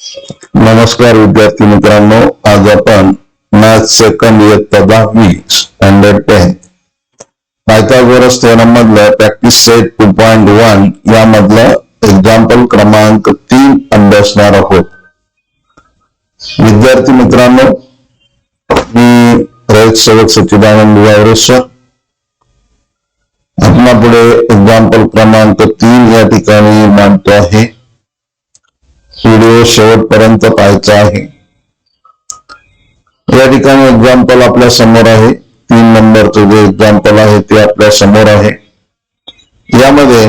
नमस्कार विद्यार्थी मित्रांनो. आज आपण मॅथ सेकंड इयत्ता दहावी स्टँडर्ड टेन पायथागोरस थेरम मधलं practice set two point one यामधलं example क्रमांक तीन अभ्यासणार आहोत. विद्यार्थी मित्रांनो मी रयत सेवक सच्चिदानंद वावरेश्वर आपणापुढे एक्झाम्पल क्रमांक तीन या ठिकाणी मांडतो आहे. व्हिडिओ शेवटपर्यंत पाहायचा आहे. या ठिकाणी एक्झाम्पल आपल्या समोर आहे. तीन नंबरचं जे एक्झाम्पल आहे ते आपल्या समोर आहे. यामध्ये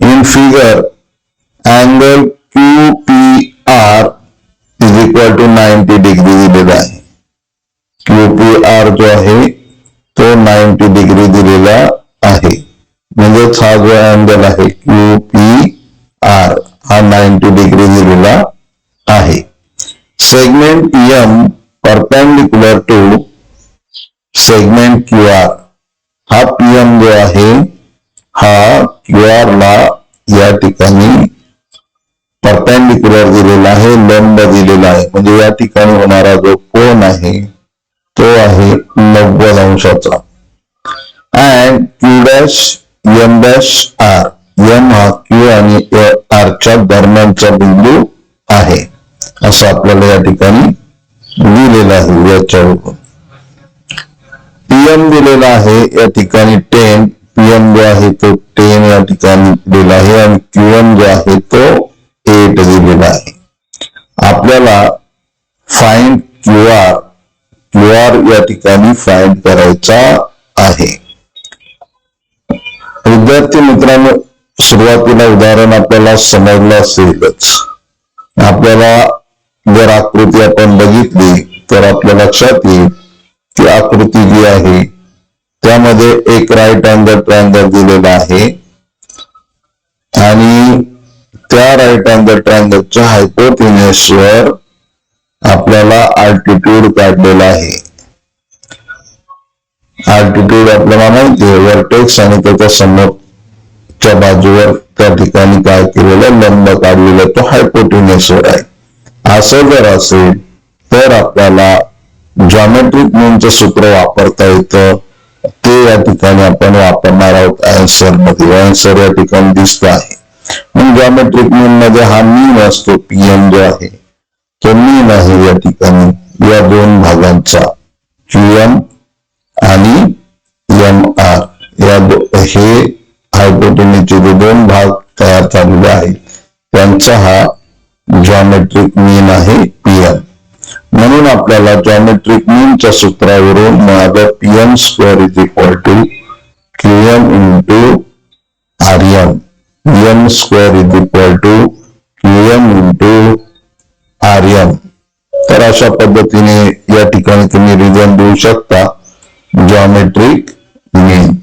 in figure angle Q P R is equal to ninety degree दिलेला आहे. क्यू पी आर जो आहे तो नाईन्टी डिग्री दिलेला आहे. म्हणजेच हा जो अँगल आहे क्यू पी आर हा नाईन्टी डिग्री दिलेला आहे. Segment M perpendicular to segment Q R हा पीएम जो आहे हा क्यू आर ला या ठिकाणी परपेंडिक्युलर दिलेला आहे लंब दिलेला आहे. म्हणजे या ठिकाणी होणारा जो कोण आहे तो आहे नव्वद अंशाचा. And Q dash M dash R M हा क्यू आणि आरच्या दरम्यानचा बिंदू आहे. असं आपल्याला या ठिकाणी दिलेलं आहे याच्यावर पीएम दिलेला आहे या ठिकाणी टेन पीएम जो आहे तो टेन या ठिकाणी दिलेला आहे आणि क्यूएम जो आहे तो एट दिलेला आहे. आपल्याला find Q R Q R या ठिकाणी फाईंड करायचा आहे. विद्यार्थी मित्रांनो सुरुवातीला उदाहरण आपल्याला समजलं असेलच. आपल्याला जर आकृती आपण बघितली तर आपल्या लक्षात येईल की आकृती जी आहे त्यामध्ये एक राईट अँगल ट्रायंगल दिलेला आहे. आणि त्या राईट अँगल ट्रायंगलच्या हायपोथिनेसवर आपल्याला आल्टिट्यूड काढलेला आहे. आल्टिट्यूड आपल्याला माहिती आहे वर्टेक्स आणि त्याच्या च्या बाजूवर त्या ठिकाणी काय केलेलं लंब काढलेला तो हायपोटिनेसवर आहे. असं जर असेल तर आपल्याला जॉमेट्रिक मीनचं सूत्र वापरता येतं. ते या ठिकाणी आपण वापरणार आहोत. अँसरमध्ये. अँसर या ठिकाणी दिसत आहे. मग जॉमेट्रिक मीन मध्ये हा मीन असतो पीएम जो आहे. तो मीन आहे या ठिकाणी. या दोन भागांचा. क्यूएम आणि एम आर या हे हायपोटेनीचे जे दोन भाग तयार झालेले आहेत त्यांचा हा जॉमेट्रिक मीन आहे पीएम म्हणून आपल्याला जॉमेट्रिक मीनच्या सूत्रावरून मिळालं PM square is equal to QM into R M PM square is equal to QM into R M तर अशा पद्धतीने या ठिकाणी तुम्ही रिझन देऊ शकता जॉमेट्रिक मीन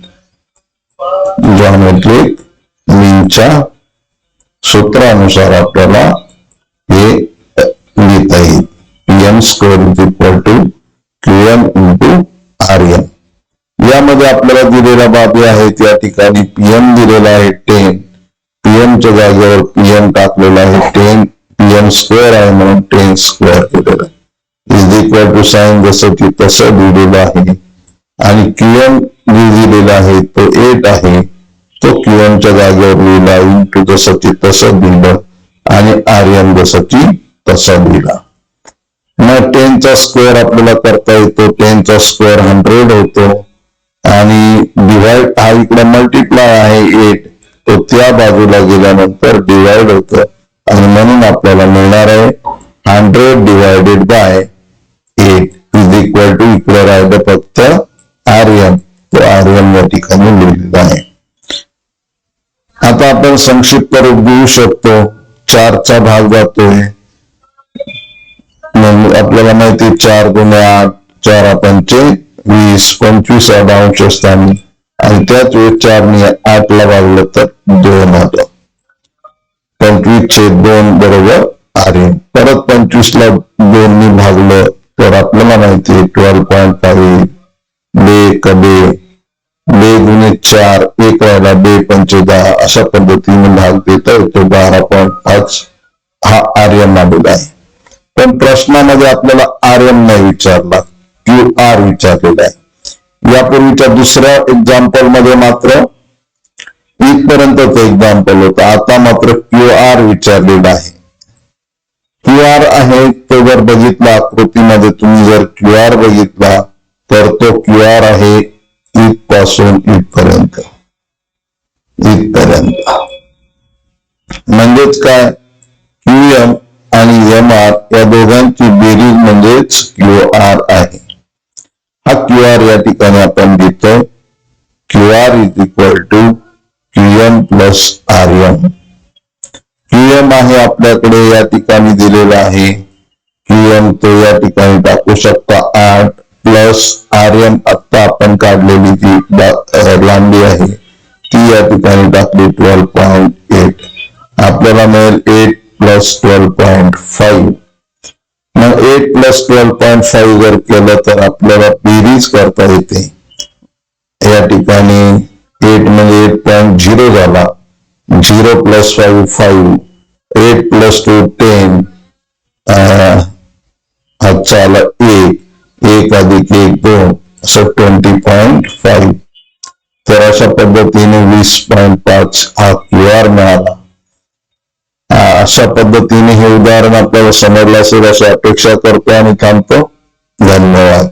जॉमेट्रिक मीनच्या सूत्रानुसार आपल्याला हे लिहिता येईल. PM square is equal to QM into R M यामध्ये आपल्याला दिलेल्या बाबी आहेत या ठिकाणी पीएम दिलेला आहे टेन पीएमच्या जागेवर पीएम टाकलेला आहे टेन पीएम स्क्वेअर आहे म्हणून टेन स्क्वेअर केलेलं आहे. इज इक्वल टू साईन जसं की तसं दिलेलं आहे. आणि क्यूएम लिहिलेला आहे तो एट आहे तो क्यूएमच्या जागेवर लिहिला इंटू जसं की तसं लिहिलं आणि आर एम जसं की तसा लिहिला मग टेनचा स्क्वेअर आपल्याला करता येतो. टेनचा स्क्वेअर हंड्रेड होतो. आणि डिवाइड हा इकडे मल्टिप्लाय आहे एट तो त्या बाजूला गेल्यानंतर डिवाइड होतं. आणि म्हणून आपल्याला मिळणार आहे hundred divided by eight is equal to इकडे राहिलं फक्त आर्यन तो आर्यन या ठिकाणी लिहिलेला आहे. आता आपण संक्षिप्त रूप देऊ शकतो. चारचा भाग जातोय. मग आपल्याला माहिती चार गुणे आठ चार पंचे वीस पंचवीस अडांश स्थानी आणि त्याच वेळेस चारने आठला भागलं तर दोन होत पंचवीस छेद दोन बरोबर आर्य परत पंचवीस ला दोननी भागलं तर आपल्याला माहिती आहे ट्वेल्व पॉईंट फाईव्ह बे कबे बे. गुणे चार एक राहिला बे पंचे दहा. अशा पद्धतीने भाग देता येतो बारा पॉईंट पाच हा आर्यन आलेला आहे. पण प्रश्नामध्ये आपल्याला आर्यन नाही विचारला क्यू आर विचारलेला आहे. यापूर्वीच्या दुसऱ्या एक्झाम्पलमध्ये मात्र इथपर्यंतच एक्झाम्पल होत. आता मात्र क्यू आर विचारलेला आहे. क्यू आर आहे तो जर बघितला आकृतीमध्ये तुम्ही जर क्यू आर बघितला तर तो क्यू आर आहे इथपासून इथपर्यंत इथपर्यंत म्हणजेच काय? क्यू एम आणि एम आर या दोघांची बेरीज म्हणजेच क्यू आर आहे. हा क्यू आर या ठिकाणी आपण घेतो Q R is equal to Q M plus R M. Q M आहे आपल्याकडे या ठिकाणी दिलेला आहे. क्यू एम तो या ठिकाणी टाकू शकता आठ. प्लस आर एम आत्ता आपण काढलेली जी लांबी आहे ती या ठिकाणी टाकली ट्वेल्व पॉईंट एट आपल्याला मिळेल eight plus twelve point five मग eight plus twelve point five जर केलं तर आपल्याला बेरीज करता येते. या ठिकाणी एट म्हणजे एट पॉईंट झिरो झाला. Zero plus five five eight plus two ten आजचा आला एक. एक अधिक एक दोन असं ट्वेंटी पॉईंट फाईव्ह तर अशा पद्धतीने वीस पॉईंट पाच हा क्यू आर मिळाला. अशा पद्धतीने हे उदाहरण आपल्याला समजलं असेल अशी अपेक्षा करतो आणि थांबतो. धन्यवाद.